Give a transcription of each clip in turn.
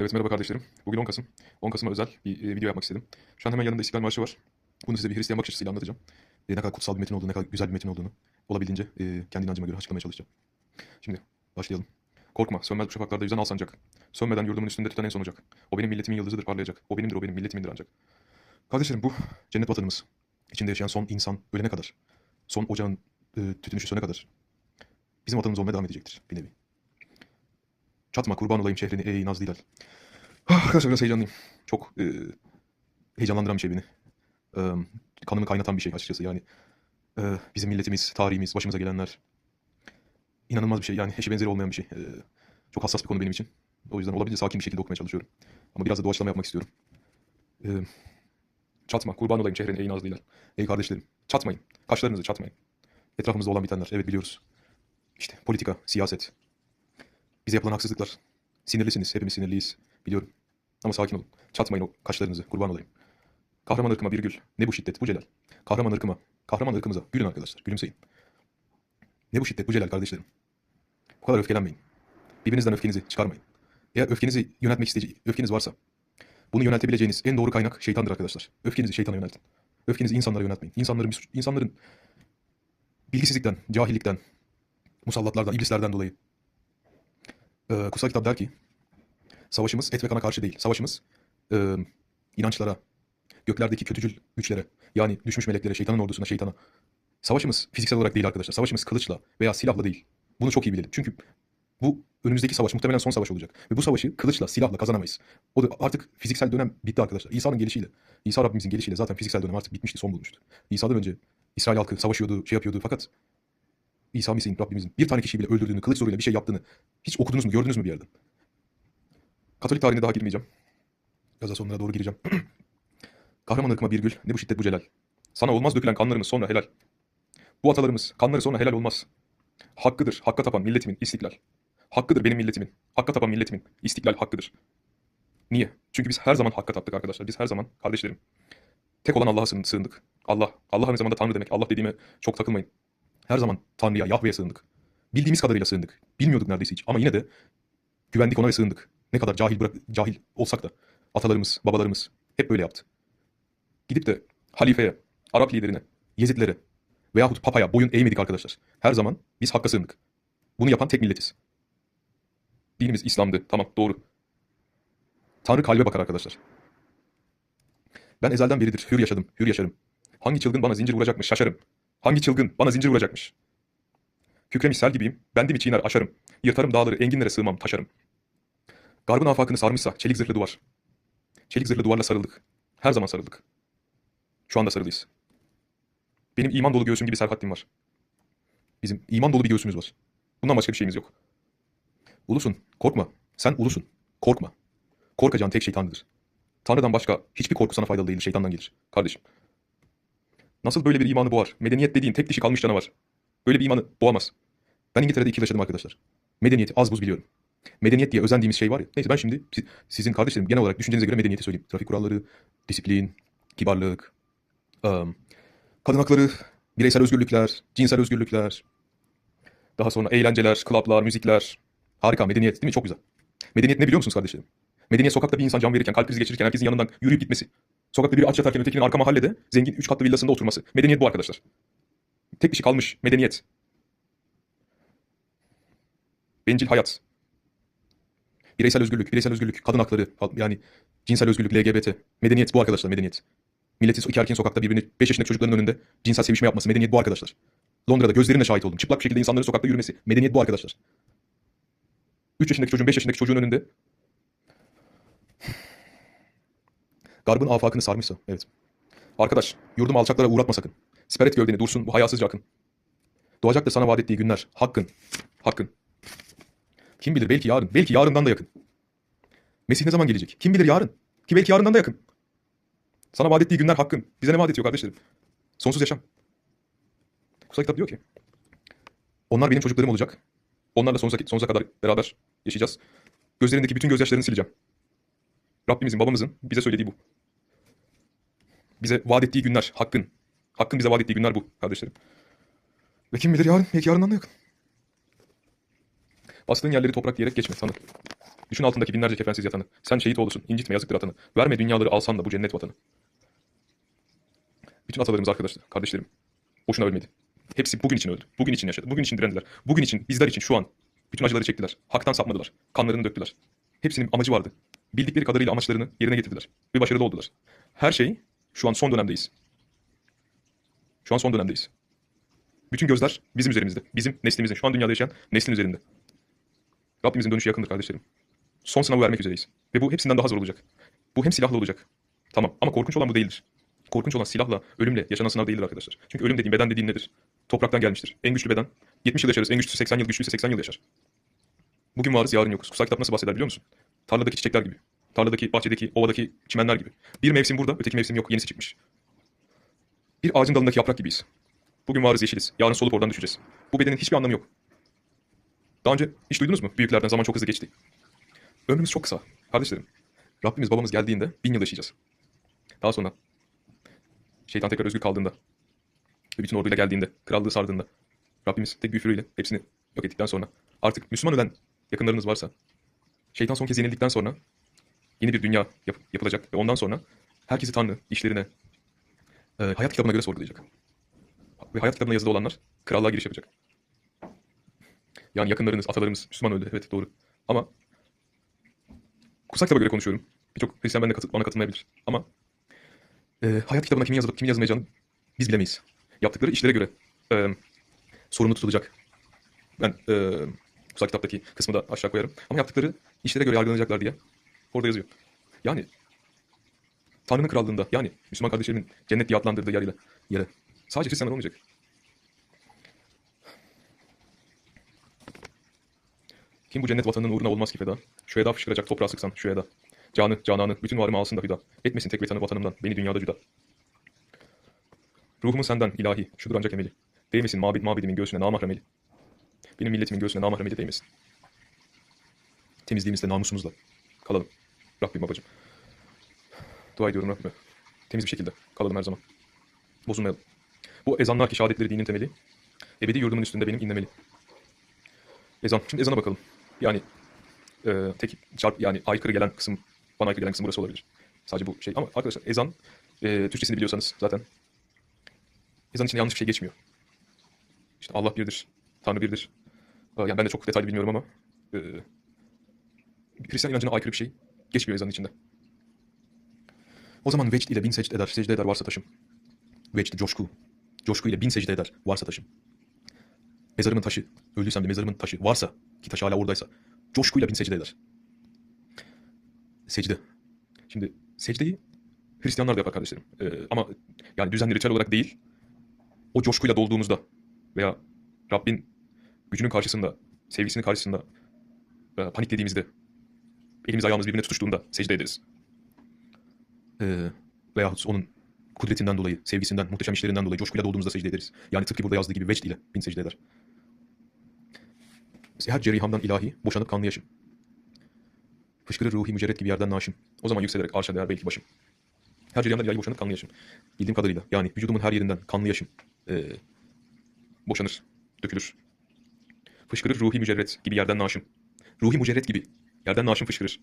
Evet merhaba kardeşlerim. Bugün 10 Kasım. 10 Kasım'a özel bir e, video yapmak istedim. Şu an hemen yanında İstiklal Marşı var. Bunu size bir Hristiyan bakış açısıyla anlatacağım. E, ne kadar kutsal bir metin olduğunu, ne kadar güzel bir metin olduğunu olabildiğince e, kendi inancıma göre açıklamaya çalışacağım. Şimdi başlayalım. Korkma, sönmez bu şafaklarda yüzen al. Sönmeden yurdumun üstünde tüten en son ocak. O benim milletimin yıldızıdır parlayacak. O benimdir, o benim milletimindir ancak. Kardeşlerim bu cennet vatanımız. İçinde yaşayan son insan ölene kadar. Son ocağın e, tütünü sönene kadar. Bizim vatanımız olmaya devam edecektir bir nevi. Çatma kurban olayım şehrini ey Nazlı Hilal. Ah, Arkadaşlar biraz heyecanlıyım. Çok e, heyecanlandıran bir şey beni. E, kanımı kaynatan bir şey açıkçası yani. E, bizim milletimiz, tarihimiz, başımıza gelenler. inanılmaz bir şey yani eşi benzeri olmayan bir şey. E, çok hassas bir konu benim için. O yüzden olabildiğince sakin bir şekilde okumaya çalışıyorum. Ama biraz da doğaçlama yapmak istiyorum. E, çatma kurban olayım şehrin ey Nazlı Hilal. Ey kardeşlerim çatmayın. Kaşlarınızı çatmayın. Etrafımızda olan bitenler evet biliyoruz. İşte politika, siyaset, bize yapılan haksızlıklar. Sinirlisiniz, hepimiz sinirliyiz. Biliyorum. Ama sakin olun. Çatmayın o kaşlarınızı, kurban olayım. Kahraman ırkıma bir gül. Ne bu şiddet, bu celal. Kahraman ırkıma, kahraman ırkımıza. Gülün arkadaşlar, gülümseyin. Ne bu şiddet, bu celal kardeşlerim. Bu kadar öfkelenmeyin. Birbirinizden öfkenizi çıkarmayın. Eğer öfkenizi yönetmek isteyici, öfkeniz varsa, bunu yöneltebileceğiniz en doğru kaynak şeytandır arkadaşlar. Öfkenizi şeytana yöneltin. Öfkenizi insanlara yöneltmeyin. İnsanların, insanların bilgisizlikten, cahillikten, musallatlardan, iblislerden dolayı ee, kutsal kitap der ki, savaşımız et ve kana karşı değil. Savaşımız e, inançlara, göklerdeki kötücül güçlere, yani düşmüş meleklere, şeytanın ordusuna, şeytana. Savaşımız fiziksel olarak değil arkadaşlar. Savaşımız kılıçla veya silahla değil. Bunu çok iyi bilelim. Çünkü bu önümüzdeki savaş muhtemelen son savaş olacak. Ve bu savaşı kılıçla, silahla kazanamayız. O da artık fiziksel dönem bitti arkadaşlar. İsa'nın gelişiyle, İsa Rabbimizin gelişiyle zaten fiziksel dönem artık bitmişti, son bulmuştu. İsa'dan önce İsrail halkı savaşıyordu, şey yapıyordu fakat İsa Mesih'in Rabbimizin bir tane kişiyi bile öldürdüğünü, kılıç zoruyla bir şey yaptığını hiç okudunuz mu, gördünüz mü bir yerden? Katolik tarihine daha girmeyeceğim. Biraz daha sonlara doğru gireceğim. Kahraman ırkıma bir gül, ne bu şiddet bu celal. Sana olmaz dökülen kanlarımız sonra helal. Bu atalarımız, kanları sonra helal olmaz. Hakkıdır, hakka tapan milletimin istiklal. Hakkıdır benim milletimin, hakka tapan milletimin istiklal hakkıdır. Niye? Çünkü biz her zaman hakka taptık arkadaşlar. Biz her zaman kardeşlerim. Tek olan Allah'a sığın- sığındık. Allah. Allah aynı zamanda Tanrı demek. Allah dediğime çok takılmayın. Her zaman Tanrı'ya, Yahve'ye sığındık. Bildiğimiz kadarıyla sığındık. Bilmiyorduk neredeyse hiç. Ama yine de güvendik ona ve sığındık. Ne kadar cahil bırak, cahil olsak da atalarımız, babalarımız hep böyle yaptı. Gidip de halifeye, Arap liderine, Yezidlere veyahut papaya boyun eğmedik arkadaşlar. Her zaman biz hakka sığındık. Bunu yapan tek milletiz. Dinimiz İslam'dı. Tamam doğru. Tanrı kalbe bakar arkadaşlar. Ben ezelden beridir hür yaşadım, hür yaşarım. Hangi çılgın bana zincir vuracakmış şaşarım. Hangi çılgın bana zincir vuracakmış. Kükremiş sel gibiyim, bendim çiğner aşarım. Yırtarım dağları, enginlere sığmam, taşarım. Garbın afakını sarmışsa çelik zırhlı duvar. Çelik zırhlı duvarla sarıldık. Her zaman sarıldık. Şu anda sarılıyız. Benim iman dolu göğsüm gibi serhatlim var. Bizim iman dolu bir göğsümüz var. Bundan başka bir şeyimiz yok. Ulusun, korkma. Sen ulusun, korkma. Korkacağın tek şey Tanrı'dır. Tanrı'dan başka hiçbir korku sana faydalı değildir, şeytandan gelir. Kardeşim. Nasıl böyle bir imanı boğar? Medeniyet dediğin tek dişi kalmış canavar. Böyle bir imanı boğamaz. Ben İngiltere'de iki yıl yaşadım arkadaşlar. Medeniyeti az buz biliyorum. Medeniyet diye özendiğimiz şey var ya. Neyse ben şimdi si- sizin kardeşlerim genel olarak düşüncenize göre medeniyeti söyleyeyim. Trafik kuralları, disiplin, kibarlık, ım, kadın hakları, bireysel özgürlükler, cinsel özgürlükler, daha sonra eğlenceler, klaplar, müzikler. Harika medeniyet değil mi? Çok güzel. Medeniyet ne biliyor musunuz kardeşlerim? Medeniyet sokakta bir insan can verirken, kalp krizi geçirirken herkesin yanından yürüyüp gitmesi. Sokakta biri aç yatarken ötekinin arka mahallede zengin 3 katlı villasında oturması. Medeniyet bu arkadaşlar. Tek şey kalmış. Medeniyet. Bencil hayat. Bireysel özgürlük, bireysel özgürlük, kadın hakları, yani cinsel özgürlük, LGBT. Medeniyet bu arkadaşlar, medeniyet. Milletin iki erkeğin sokakta birbirini 5 yaşındaki çocukların önünde cinsel sevişme yapması. Medeniyet bu arkadaşlar. Londra'da gözlerimle şahit oldum. Çıplak bir şekilde insanların sokakta yürümesi. Medeniyet bu arkadaşlar. 3 yaşındaki çocuğun 5 yaşındaki çocuğun önünde Garbın afakını sarmışsa. Evet. Arkadaş, yurdum alçaklara uğratma sakın. Siper et gövdeni dursun bu hayasızca akın. Doğacaktır sana vaat ettiği günler. Hakkın. Hakkın. Kim bilir belki yarın. Belki yarından da yakın. Mesih ne zaman gelecek? Kim bilir yarın? Ki belki yarından da yakın. Sana vaat ettiği günler hakkın. Bize ne vaat ediyor kardeşlerim? Sonsuz yaşam. Kutsal kitap diyor ki. Onlar benim çocuklarım olacak. Onlarla sonsuza, sonsuza kadar beraber yaşayacağız. Gözlerindeki bütün gözyaşlarını sileceğim. Rabbimizin, babamızın bize söylediği bu. Bize vaat ettiği günler hakkın. Hakkın bize vaat ettiği günler bu kardeşlerim. Ve kim bilir yarın, belki yarından da yakın. Bastığın yerleri toprak diyerek geçme sana. Düşün altındaki binlerce kefensiz yatanı. Sen şehit olursun. incitme yazıktır atanı. Verme dünyaları alsan da bu cennet vatanı. Bütün atalarımız arkadaşlar, kardeşlerim. Boşuna ölmedi. Hepsi bugün için öldü. Bugün için yaşadı. Bugün için direndiler. Bugün için, bizler için şu an. Bütün acıları çektiler. Haktan sapmadılar. Kanlarını döktüler. Hepsinin amacı vardı. Bildikleri kadarıyla amaçlarını yerine getirdiler. Ve başarılı oldular. Her şey şu an son dönemdeyiz. Şu an son dönemdeyiz. Bütün gözler bizim üzerimizde. Bizim neslimizin, şu an dünyada yaşayan neslin üzerinde. Rabbimizin dönüşü yakındır kardeşlerim. Son sınavı vermek üzereyiz. Ve bu hepsinden daha zor olacak. Bu hem silahlı olacak. Tamam ama korkunç olan bu değildir. Korkunç olan silahla, ölümle yaşanan sınav değildir arkadaşlar. Çünkü ölüm dediğin, beden dediğin nedir? Topraktan gelmiştir. En güçlü beden 70 yıl yaşarız. En güçlüsü 80 yıl, güçlüyse 80 yıl yaşar. Bugün varız, yarın yokuz. Kutsal kitap nasıl bahseder biliyor musun? Tarladaki çiçekler gibi. Tarladaki, bahçedeki, ovadaki çimenler gibi. Bir mevsim burada, öteki mevsim yok, yenisi çıkmış. Bir ağacın dalındaki yaprak gibiyiz. Bugün varız, yeşiliz. Yarın solup oradan düşeceğiz. Bu bedenin hiçbir anlamı yok. Daha önce hiç duydunuz mu? Büyüklerden zaman çok hızlı geçti. Ömrümüz çok kısa. Kardeşlerim, Rabbimiz babamız geldiğinde bin yıl yaşayacağız. Daha sonra şeytan tekrar özgür kaldığında ve bütün orduyla geldiğinde, krallığı sardığında Rabbimiz tek bir hepsini yok ettikten sonra artık Müslüman ölen yakınlarınız varsa şeytan son kez yenildikten sonra yeni bir dünya yap- yapılacak ve ondan sonra herkesi Tanrı işlerine e, hayat kitabına göre sorgulayacak. Ve hayat kitabına yazılı olanlar krallığa giriş yapacak. Yani yakınlarınız, atalarımız Müslüman öldü. Evet doğru. Ama kutsal kitaba göre konuşuyorum. Birçok Hristiyan ben de katı- bana katılmayabilir. Ama e, hayat kitabına kimin yazılıp kimin yazmayacağını biz bilemeyiz. Yaptıkları işlere göre e, sorumlu tutulacak. Ben e, kutsal kitaptaki kısmı da aşağı koyarım. Ama yaptıkları işlere göre yargılanacaklar diye orada yazıyor. Yani Tanrı'nın krallığında yani Müslüman kardeşlerimin cennet diye adlandırdığı yer yere sadece Hristiyanlar olmayacak. Kim bu cennet vatanının uğruna olmaz ki feda? Şu eda fışkıracak toprağa sıksan şu eda. Canı, cananı, bütün varımı alsın da fida. Etmesin tek vatanı vatanımdan, beni dünyada cüda. Ruhumu senden ilahi, şudur ancak emeli. Değmesin mabed mabedimin göğsüne namahrem eli. Benim milletimin göğsüne namahrem eli değmesin. Temizliğimizle, namusumuzla kalalım. Rabbim babacığım. Dua ediyorum Rabbime. Temiz bir şekilde kalalım her zaman. Bozulmayalım. Bu ezanlar ki şehadetleri dinin temeli. Ebedi yurdumun üstünde benim inlemeli. Ezan. Şimdi ezana bakalım. Yani e, tek çarp yani aykırı gelen kısım bana aykırı gelen kısım burası olabilir. Sadece bu şey. Ama arkadaşlar ezan e, Türkçesini biliyorsanız zaten ezan içinde yanlış bir şey geçmiyor. İşte Allah birdir, Tanrı birdir. E, Yani ben de çok detaylı bilmiyorum ama e, Hristiyan inancına aykırı bir şey geçmiyor ezanın içinde. O zaman vecd ile bin secde eder, secde eder varsa taşım. Vecd, coşku. Coşku ile bin secde eder varsa taşım. Mezarımın taşı, öldüysem de mezarımın taşı varsa, ki taş hala oradaysa, coşkuyla bin secde eder. Secde. Şimdi secdeyi Hristiyanlar da yapar kardeşlerim. Ee, ama yani düzenli ritüel olarak değil, o coşkuyla dolduğumuzda veya Rabbin gücünün karşısında, sevgisinin karşısında e, paniklediğimizde, elimiz ayağımız birbirine tutuştuğunda secde ederiz. Ee, veyahut onun kudretinden dolayı, sevgisinden, muhteşem işlerinden dolayı coşkuyla dolduğumuzda secde ederiz. Yani tıpkı burada yazdığı gibi vecd ile bin secde eder. Seher cerihamdan ilahi, boşanıp kanlı yaşım. Fışkırır ruhi mücerret gibi yerden naşım. O zaman yükselerek arşa değer belki başım. Her cerihamdan ilahi boşanıp kanlı yaşım. Bildiğim kadarıyla yani vücudumun her yerinden kanlı yaşım ee, boşanır, dökülür. Fışkırır ruhi mücerret gibi yerden naşım. Ruhi mücerret gibi yerden naşım fışkırır.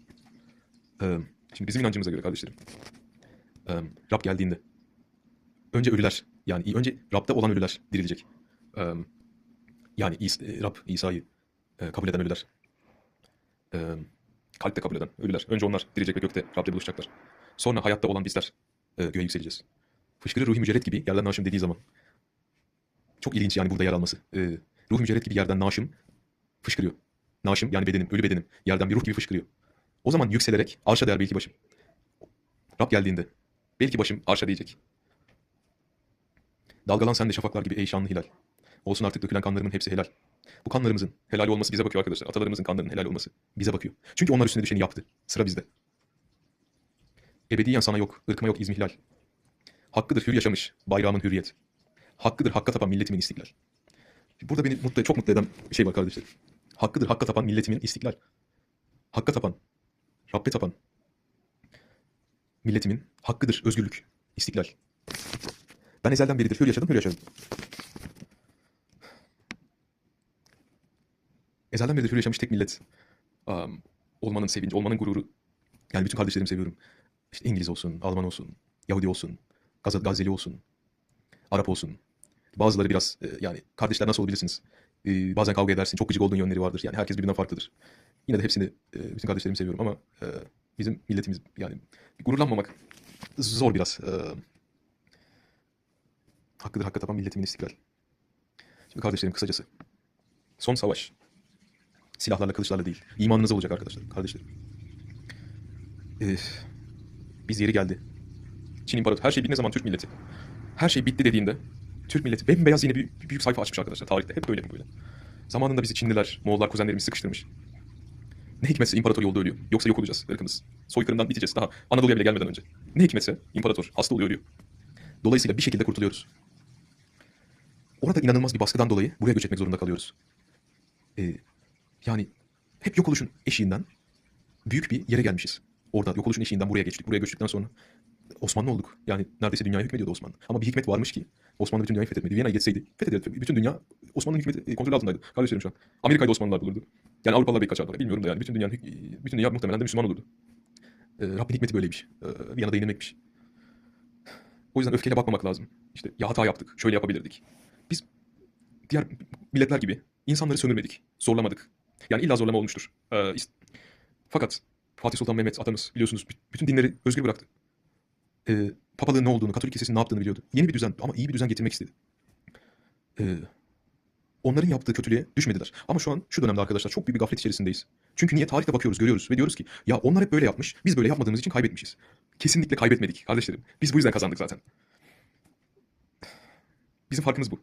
Ee, şimdi bizim inancımıza göre kardeşlerim. ee, Rab geldiğinde önce ölüler yani önce Rab'da olan ölüler dirilecek. Ee, yani İs- e, Rab İsa'yı e, kabul eden ölüler. E, kalpte kabul eden ölüler. Önce onlar dirilecek ve gökte Rab'le buluşacaklar. Sonra hayatta olan bizler e, göğe yükseleceğiz. Fışkırır ruhi mücerret gibi yerden naşım dediği zaman. Çok ilginç yani burada yer alması. E, ruh mücerret gibi yerden naşım fışkırıyor. Naşım yani bedenim, ölü bedenim yerden bir ruh gibi fışkırıyor. O zaman yükselerek arşa değer belki başım. Rab geldiğinde belki başım arşa diyecek. Dalgalan sen de şafaklar gibi ey şanlı hilal. Olsun artık dökülen kanlarımın hepsi helal. Bu kanlarımızın helal olması bize bakıyor arkadaşlar. Atalarımızın kanlarının helal olması bize bakıyor. Çünkü onlar üstüne düşeni yaptı. Sıra bizde. Ebediyen sana yok, ırkıma yok izmihlal. Hakkıdır hür yaşamış, bayrağımın hürriyet. Hakkıdır hakka tapan milletimin istiklal. Burada beni mutlu, çok mutlu eden bir şey var kardeşlerim. Hakkıdır hakka tapan milletimin istiklal. Hakka tapan, Rabbe tapan milletimin hakkıdır özgürlük, istiklal. Ben ezelden beridir hür yaşadım, hür yaşadım. Ezelden beridir hür yaşamış tek millet. Am, olmanın sevinci, olmanın gururu. Yani bütün kardeşlerimi seviyorum. İşte İngiliz olsun, Alman olsun, Yahudi olsun, Gaz Gazeli olsun, Arap olsun. Bazıları biraz e, yani kardeşler nasıl olabilirsiniz? E, bazen kavga edersin. Çok gıcık olduğun yönleri vardır. Yani herkes birbirinden farklıdır. Yine de hepsini, e, bütün kardeşlerimi seviyorum ama e, bizim milletimiz yani gururlanmamak zor biraz. E, hakkıdır hakka tapan milletimin istiklal. Şimdi kardeşlerim kısacası. Son savaş. Silahlarla, kılıçlarla değil. İmanınıza olacak arkadaşlar, kardeşlerim. Ee, biz yeri geldi. Çin İmparatoru. Her şey bitti ne zaman Türk milleti. Her şey bitti dediğinde Türk milleti bembeyaz yine bir, büyük sayfa açmış arkadaşlar tarihte. Hep böyle hep böyle. Zamanında bizi Çinliler, Moğollar, kuzenlerimiz sıkıştırmış. Ne hikmetse imparator yolda ölüyor. Yoksa yok olacağız ırkımız. Soykırımdan biteceğiz daha Anadolu'ya bile gelmeden önce. Ne hikmetse imparator hasta oluyor ölüyor. Dolayısıyla bir şekilde kurtuluyoruz. Orada inanılmaz bir baskıdan dolayı buraya göç etmek zorunda kalıyoruz. Ee, yani hep yok oluşun eşiğinden büyük bir yere gelmişiz. Orada yok oluşun eşiğinden buraya geçtik. Buraya göçtükten sonra Osmanlı olduk. Yani neredeyse dünyaya hükmediyordu Osmanlı. Ama bir hikmet varmış ki Osmanlı bütün dünyayı fethetmedi. Viyana'yı geçseydi fethederdi. Bütün dünya Osmanlı'nın hükmeti e, kontrolü altındaydı. Kardeşlerim şu an. Amerika'yı da Osmanlılar bulurdu. Yani Avrupalılar belki kaçardı. Bilmiyorum da yani bütün dünyanın hük- bütün dünya muhtemelen de Müslüman olurdu. Ee, Rabbin hikmeti böyleymiş. Ee, Viyana'da yenilmekmiş. O yüzden öfkeyle bakmamak lazım. İşte ya hata yaptık, şöyle yapabilirdik. Biz diğer milletler gibi insanları sömürmedik, zorlamadık. Yani illa zorlama olmuştur. Ee, fakat Fatih Sultan Mehmet atamız biliyorsunuz bütün dinleri özgür bıraktı. Ee, papalığın ne olduğunu, Katolik kilisesinin ne yaptığını biliyordu. Yeni bir düzen ama iyi bir düzen getirmek istedi. Ee, onların yaptığı kötülüğe düşmediler. Ama şu an şu dönemde arkadaşlar çok büyük bir gaflet içerisindeyiz. Çünkü niye tarihte bakıyoruz, görüyoruz ve diyoruz ki ya onlar hep böyle yapmış, biz böyle yapmadığımız için kaybetmişiz. Kesinlikle kaybetmedik kardeşlerim. Biz bu yüzden kazandık zaten. Bizim farkımız bu.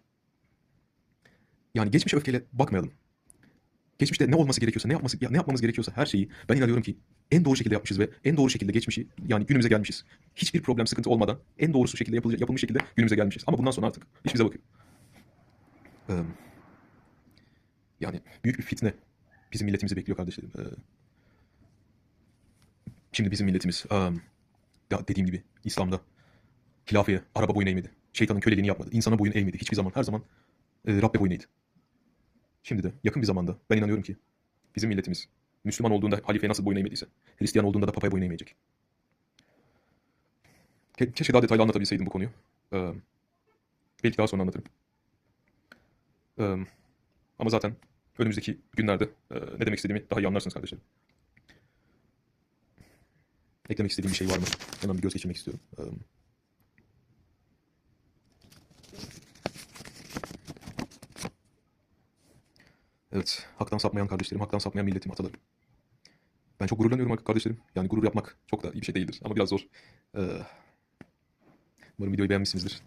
Yani geçmiş öfkeyle bakmayalım. Geçmişte ne olması gerekiyorsa, ne yapması ya ne yapmamız gerekiyorsa her şeyi ben inanıyorum ki en doğru şekilde yapmışız ve en doğru şekilde geçmişi yani günümüze gelmişiz. Hiçbir problem, sıkıntı olmadan en doğrusu şekilde yapılacak, yapılmış şekilde günümüze gelmişiz. Ama bundan sonra artık iş bize bakıyor. Ee, yani büyük bir fitne bizim milletimizi bekliyor kardeşlerim. Ee, şimdi bizim milletimiz ya dediğim gibi İslam'da hilafeye, araba boyun eğmedi. Şeytanın köleliğini yapmadı. İnsana boyun eğmedi. Hiçbir zaman, her zaman e, Rabbe boyun eğdi. Şimdi de yakın bir zamanda ben inanıyorum ki bizim milletimiz Müslüman olduğunda halifeye nasıl boyun eğmediyse Hristiyan olduğunda da papaya boyun eğmeyecek. Ke- keşke daha detaylı anlatabilseydim bu konuyu. Ee, belki daha sonra anlatırım. Ee, ama zaten önümüzdeki günlerde e, ne demek istediğimi daha iyi anlarsınız kardeşlerim. Eklemek istediğim bir şey var mı? Hemen bir göz geçirmek istiyorum. Ee, Evet, haktan sapmayan kardeşlerim, haktan sapmayan milletim, atalarım. Ben çok gururlanıyorum kardeşlerim. Yani gurur yapmak çok da iyi bir şey değildir ama biraz zor. Ee, umarım videoyu beğenmişsinizdir.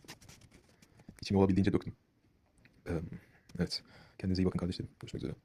İçime olabildiğince döktüm. Ee, evet, kendinize iyi bakın kardeşlerim. Görüşmek üzere.